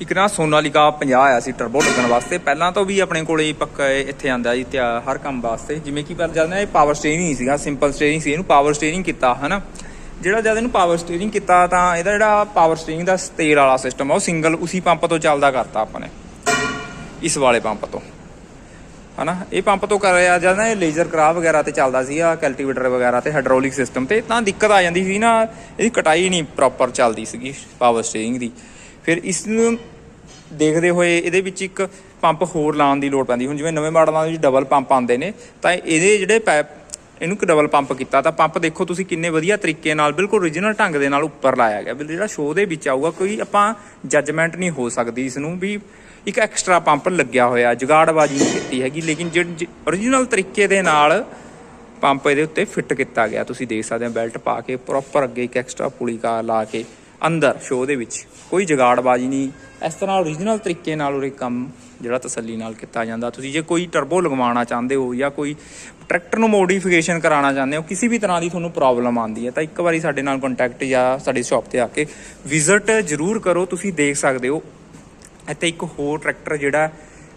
ਇੱਕ ਨਾ ਸੋਨਾਲੀਕਾ 50 ਆਇਆ ਸੀ ਟਰਬੋ ਲੱਗਣ ਵਾਸਤੇ। ਪਹਿਲਾਂ ਤੋਂ ਵੀ ਆਪਣੇ ਕੋਲੇ ਪੱਕਾ ਇੱਥੇ ਆਂਦਾ ਜੀ ਤਿਆ ਹਰ ਕੰਮ ਵਾਸਤੇ। ਜਿਵੇਂ ਕਿ ਪਰ ਜਦ ਨਾ ਇਹ ਪਾਵਰ ਸਟੀਅਰਿੰਗ ਹੀ ਸੀਗਾ ਸਿੰਪਲ ਸਟੀਅਰਿੰਗ ਸੀ, ਇਹਨੂੰ ਪਾਵਰ ਸਟੀਅਰਿੰਗ ਕੀਤਾ, ਹਨਾ? ਜਿਹੜਾ ਜਦ ਇਹਨੂੰ ਪਾਵਰ ਸਟੀਅਰਿੰਗ ਕੀਤਾ, ਤਾਂ ਇਹਦਾ ਜਿਹੜਾ ਪਾਵਰ ਸਟੀਅਰਿੰਗ ਦਾ ਤੇਲ ਵਾਲਾ ਸਿਸਟਮ ਆ, ਉਹ ਸਿੰਗਲ ਉਸੇ ਪੰਪ ਤੋਂ ਚੱਲਦਾ ਕਰਤਾ ਆਪਾਂ ਨੇ। ਇਸ ਵਾਲੇ ਪੰਪ ਤੋਂ। ਹਨਾ? ਇਹ ਪੰਪ ਤੋਂ ਕਰ ਰਿਹਾ ਜਦ ਨਾ ਇਹ ਲੇਜ਼ਰ ਕਰਾ ਵਗੈਰਾ ਤੇ ਚੱਲਦਾ ਸੀਗਾ ਕੈਲਟੀਵੇਟਰ ਵਗੈਰਾ ਤੇ ਹਾਈਡ੍ਰੋਲਿਕ ਸਿਸਟਮ ਤੇ, ਤਾਂ ਦਿੱਕਤ ਆ ਜਾਂਦੀ ਸੀ ਨਾ, ਇਹਦੀ ਕਟਾਈ ਨਹੀਂ ਪ੍ਰੋਪਰ ਚੱਲਦੀ ਸੀਗੀ ਪਾਵਰ ਸਟੀਅਰਿੰਗ ਦੀ। ਫਿਰ ਇਸ ਨੂੰ ਦੇਖਦੇ ਹੋਏ ਇਹਦੇ ਵਿੱਚ ਇੱਕ ਪੰਪ ਹੋਰ ਲਾਉਣ ਦੀ ਲੋੜ ਪੈਂਦੀ। ਹੁਣ ਜਿਵੇਂ ਨਵੇਂ ਮਾਡਲਾਂ ਦੇ ਵਿੱਚ ਡਬਲ ਪੰਪ ਆਉਂਦੇ ਨੇ, ਤਾਂ ਇਹਦੇ ਜਿਹੜੇ ਪੈਪ ਇਹਨੂੰ ਇੱਕ ਡਬਲ ਪੰਪ ਕੀਤਾ। ਤਾਂ ਪੰਪ ਦੇਖੋ ਤੁਸੀਂ ਕਿੰਨੇ ਵਧੀਆ ਤਰੀਕੇ ਨਾਲ, ਬਿਲਕੁਲ origignal ਢੰਗ ਦੇ ਨਾਲ ਉੱਪਰ ਲਾਇਆ ਗਿਆ। ਜਿਹੜਾ ਸ਼ੋਅ ਦੇ ਵਿੱਚ ਆਊਗਾ, ਕੋਈ ਆਪਾਂ ਜੱਜਮੈਂਟ ਨਹੀਂ ਹੋ ਸਕਦੀ ਇਸ ਨੂੰ ਵੀ ਇੱਕ ਐਕਸਟਰਾ ਪੰਪ ਲੱਗਿਆ ਹੋਇਆ। ਜੁਗਾੜਬਾਜੀ ਨਹੀਂ ਕੀਤੀ ਹੈਗੀ, ਲੇਕਿਨ ਜਿਹੜੀ origignal ਤਰੀਕੇ ਦੇ ਨਾਲ ਪੰਪ ਇਹਦੇ ਉੱਤੇ ਫਿੱਟ ਕੀਤਾ ਗਿਆ। ਤੁਸੀਂ ਦੇਖ ਸਕਦੇ ਹੋ ਬੈਲਟ ਪਾ ਕੇ ਪ੍ਰੋਪਰ ਅੱਗੇ ਇੱਕ ਐਕਸਟਰਾ ਪੁਲੀ ਕਾ ਲਾ ਕੇ ਅੰਦਰ ਸ਼ੋਅ ਦੇ ਵਿੱਚ। ਕੋਈ ਜਗਾੜਬਾਜੀ ਨਹੀਂ। ਇਸ ਤਰ੍ਹਾਂ origignal ਤਰੀਕੇ ਨਾਲ ਉਰੇ ਕੰਮ ਜਿਹੜਾ ਤਸੱਲੀ ਨਾਲ ਕੀਤਾ ਜਾਂਦਾ। ਤੁਸੀਂ ਜੇ ਕੋਈ ਟਰਬੋ ਲਗਵਾਉਣਾ ਚਾਹੁੰਦੇ ਹੋ ਜਾਂ ਕੋਈ ਟਰੈਕਟਰ ਨੂੰ ਮੋਡੀਫਿਕੇਸ਼ਨ ਕਰਾਉਣਾ ਚਾਹੁੰਦੇ ਹੋ, ਕਿਸੇ ਵੀ ਤਰ੍ਹਾਂ ਦੀ ਤੁਹਾਨੂੰ ਪ੍ਰੋਬਲਮ ਆਉਂਦੀ ਹੈ, ਤਾਂ ਇੱਕ ਵਾਰੀ ਸਾਡੇ ਨਾਲ ਕੰਟੈਕਟ ਜਾਂ ਸਾਡੀ ਸ਼ਾਪ ਤੇ ਆ ਕੇ ਵਿਜ਼ਿਟ ਜ਼ਰੂਰ ਕਰੋ। ਤੁਸੀਂ ਦੇਖ ਸਕਦੇ ਹੋ, ਇੱਥੇ ਇੱਕ ਹੋਰ ਟਰੈਕਟਰ ਜਿਹੜਾ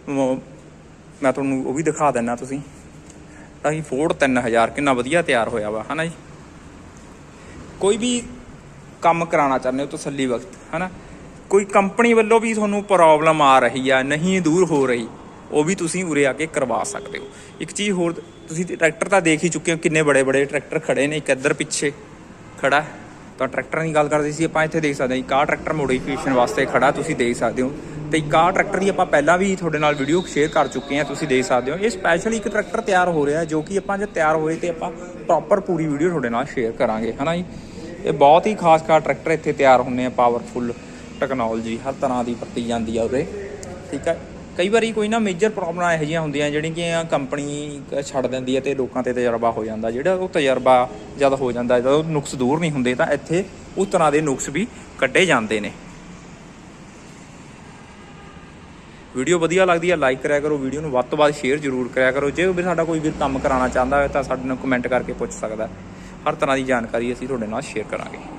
ਮੈਂ ਤੁਹਾਨੂੰ ਉਹ ਵੀ ਦਿਖਾ ਦਿੰਨਾ ਤੁਸੀਂ। ਤਾਂ ਹੀ ਫੋਰਡ 3000 ਕਿੰਨਾ ਵਧੀਆ ਤਿਆਰ ਹੋਇਆ ਵਾ, ਹਨਾ ਜੀ? ਕੋਈ ਵੀ ਕੰਮ ਕਰਾਉਣਾ ਚਾਹੁੰਦੇ ਹੋ ਤਸੱਲੀ ਵਕਤ, ਹਨਾ? ਕੋਈ ਕੰਪਨੀ ਵੱਲੋਂ ਵੀ ਤੁਹਾਨੂੰ ਪ੍ਰੋਬਲਮ ਆ ਰਹੀ ਆ, ਨਹੀਂ ਦੂਰ ਹੋ ਰਹੀ, ਉਹ ਵੀ ਤੁਸੀਂ ਉਰੇ ਆ ਕੇ ਕਰਵਾ ਸਕਦੇ ਹੋ। ਇੱਕ ਚੀਜ਼ ਹੋਰ, ਤੁਸੀਂ ਟਰੈਕਟਰ ਤਾਂ ਦੇਖ ਹੀ ਚੁੱਕੇ ਹੋ, ਕਿੰਨੇ ਬੜੇ ਬੜੇ ਟਰੈਕਟਰ ਖੜੇ ਨੇ, ਇੱਕ ਇੱਧਰ ਪਿੱਛੇ ਖੜਾ। ਤਾਂ ਟਰੈਕਟਰਾਂ ਦੀ ਗੱਲ ਕਰਦੇ ਸੀ, ਆਪਾਂ ਇੱਥੇ ਦੇਖ ਸਕਦੇ ਹਾਂ, ਇੱਕ ਟਰੈਕਟਰ ਮੋਡੀਫਿਕੇਸ਼ਨ ਵਾਸਤੇ ਖੜਾ, ਤੁਸੀਂ ਦੇਖ ਸਕਦੇ ਹੋ। ਤੇ ਇੱਕ ਟਰੈਕਟਰ ਦੀ ਆਪਾਂ ਪਹਿਲਾਂ ਵੀ ਤੁਹਾਡੇ ਨਾਲ ਵੀਡੀਓ ਸ਼ੇਅਰ ਕਰ ਚੁੱਕੇ ਹਾਂ, ਤੁਸੀਂ ਦੇਖ ਸਕਦੇ ਹੋ। ਇਹ ਸਪੈਸ਼ਲੀ ਇੱਕ ਟਰੈਕਟਰ ਤਿਆਰ ਹੋ ਰਿਹਾ, ਜੋ ਕਿ ਆਪਾਂ ਜੇ ਤਿਆਰ ਹੋਏ ਤੇ ਆਪਾਂ ਪ੍ਰੋਪਰ ਪੂਰੀ ਵੀਡੀਓ ਤੁਹਾਡੇ ਨਾਲ ਸ਼ੇਅਰ ਕਰਾਂਗੇ, ਹਨਾ ਜੀ? ਇਹ ਬਹੁਤ ਹੀ ਖਾਸ ਖਾਸ ਟਰੈਕਟਰ ਇੱਥੇ ਤਿਆਰ ਹੁੰਨੇ ਆ ਪਾਵਰਫੁੱਲ ਟੈਕਨੋਲੋਜੀ ਹਰ ਤਰ੍ਹਾਂ ਦੀ ਵਰਤੀ ਜਾਂਦੀ ਆ ਉਰੇ। ਠੀਕ ਹੈ ਕਈ ਵਾਰੀ ਕੋਈ ਨਾ ਮੇਜਰ ਪ੍ਰੋਬਲਮ ਇਹੋ ਜਿਹੀਆਂ ਹੁੰਦੀਆਂ, ਜਿਹੜੀਆਂ ਕਿ ਕੰਪਨੀ ਛੱਡ ਦਿੰਦੀ ਹੈ ਤੇ ਲੋਕਾਂ ਤੇ ਤਜਰਬਾ ਹੋ ਜਾਂਦਾ। ਜਿਹੜਾ ਉਹ ਤਜਰਬਾ ਜਦ ਹੋ ਜਾਂਦਾ, ਜਦੋਂ ਨੁਕਸ ਦੂਰ ਨਹੀਂ ਹੁੰਦੇ, ਤਾਂ ਇੱਥੇ ਉਸ ਤਰ੍ਹਾਂ ਦੇ ਨੁਕਸ ਵੀ ਕੱਢੇ ਜਾਂਦੇ ਨੇ। ਵੀਡੀਓ ਵਧੀਆ ਲੱਗਦੀ ਹੈ ਲਾਈਕ ਕਰਿਆ ਕਰੋ, ਵੀਡੀਓ ਨੂੰ ਵੱਧ ਤੋਂ ਵੱਧ ਸ਼ੇਅਰ ਜ਼ਰੂਰ ਕਰਿਆ ਕਰੋ। ਜੇ ਵੀ ਸਾਡਾ ਕੋਈ ਵੀ ਕੰਮ ਕਰਾਉਣਾ ਚਾਹੁੰਦਾ ਹੈ ਤਾਂ ਸਾਡੇ ਨਾਲ ਕਮੈਂਟ ਕਰਕੇ ਪੁੱਛ ਸਕਦਾ। ਹੈ। ਹਰ ਤਰ੍ਹਾਂ ਦੀ ਜਾਣਕਾਰੀ ਅਸੀਂ ਤੁਹਾਡੇ ਨਾਲ ਸ਼ੇਅਰ ਕਰਾਂਗੇ।